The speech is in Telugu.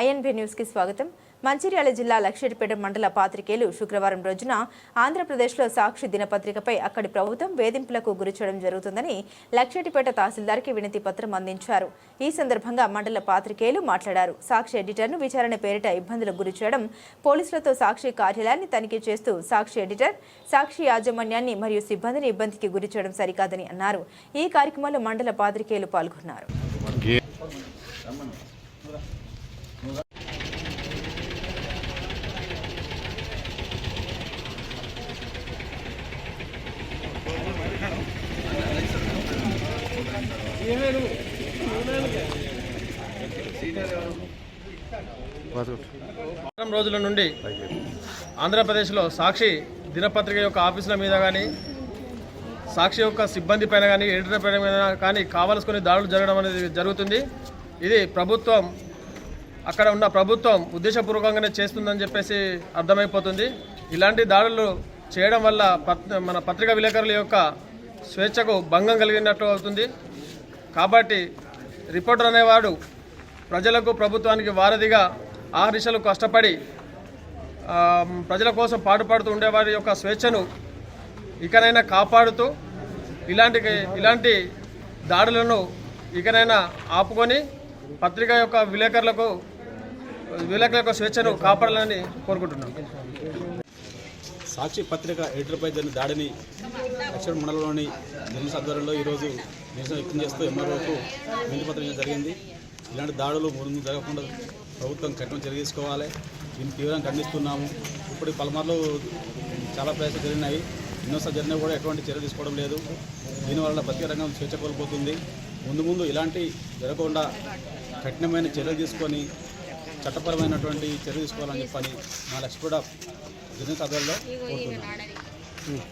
ఐఎన్బి న్యూస్కి స్వాగతం. మంచిర్యాల జిల్లా లక్షెట్పేట మండల పాత్రికేయులు శుక్రవారం రోజున ఆంధ్రప్రదేశ్లో సాక్షి దినపత్రికపై అక్కడి ప్రభుత్వం వేధింపులకు గురిచేయడం జరుగుతుందని లక్షెట్టిపేట తహసీల్దార్కి వినతి పత్రం అందించారు. ఈ సందర్భంగా మండల పాత్రికేయులు మాట్లాడారు. సాక్షి ఎడిటర్ను విచారణ పేరిట ఇబ్బందులకు గురిచేయడం పోలీసులతో సాక్షి కార్యాలయాన్ని తనిఖీ చేస్తూ సాక్షి ఎడిటర్ సాక్షి యాజమాన్యాన్ని మరియు సిబ్బందిని ఇబ్బందికి గురిచేయడం సరికాదని అన్నారు. ఈ కార్యక్రమంలో మండల పాత్రికేయులు పాల్గొన్నారు. వారం రోజుల నుండి ఆంధ్రప్రదేశ్లో సాక్షి దినపత్రిక యొక్క ఆఫీసుల మీద కానీ సాక్షి యొక్క సిబ్బంది పైన కానీ ఎడిటర్ పైన కానీ కావలసుకుని దాడులు జరగడం అనేది జరుగుతుంది. ఇది ప్రభుత్వం అక్కడ ఉన్న ప్రభుత్వం ఉద్దేశపూర్వకంగానే చేస్తుందని చెప్పేసి అర్థమైపోతుంది. ఇలాంటి దాడులు చేయడం వల్ల పత్ మన పత్రికా విలేకరుల యొక్క స్వేచ్ఛకు భంగం కలిగినట్లు అవుతుంది. కాబట్టి రిపోర్టర్ అనేవాడు ప్రజలకు ప్రభుత్వానికి వారధిగా ఆ దిశలు కష్టపడి ప్రజల కోసం పాటుపడుతూ ఉండేవారి యొక్క స్వేచ్ఛను ఇకనైనా కాపాడుతూ ఇలాంటి ఇలాంటి దాడులను ఇకనైనా ఆపుకొని పత్రిక యొక్క విలేకరులకు విలేకరుల యొక్క స్వేచ్ఛను కాపాడాలని కోరుకుంటున్నాను సాక్షి పత్రిక ఎడిటర్పై జరిగిన దాడిని లక్ష్మణ మండలంలోని జర్నలిస్ట్ ఆధ్వర్యంలో ఈరోజు నిరసన వ్యక్తం చేస్తూ ఎంఆర్ఓకు వినతిపత్రం ఇవ్వడం జరిగింది. ఇలాంటి దాడులు ముందు జరగకుండా ప్రభుత్వం కఠిన చర్య తీసుకోవాలి. దీన్ని తీవ్రంగా ఖండిస్తున్నాము. ఇప్పుడు పలుమార్లు చాలా ప్రయత్నాలు జరిగినాయి. ఎన్నోసార్లు జరిగినా కూడా ఎటువంటి చర్య తీసుకోవడం లేదు. దీనివల్ల పత్రికా రంగం స్వేచ్ఛ కోల్పోతుంది. ముందు ముందు ఇలాంటి జరగకుండా కఠినమైన చర్యలు తీసుకొని చట్టపరమైనటువంటి చర్య తీసుకోవాలని చెప్పని మా లక్ష్మీపూడ కూడా ఆధ్వర్యంలో కోరుతున్నాను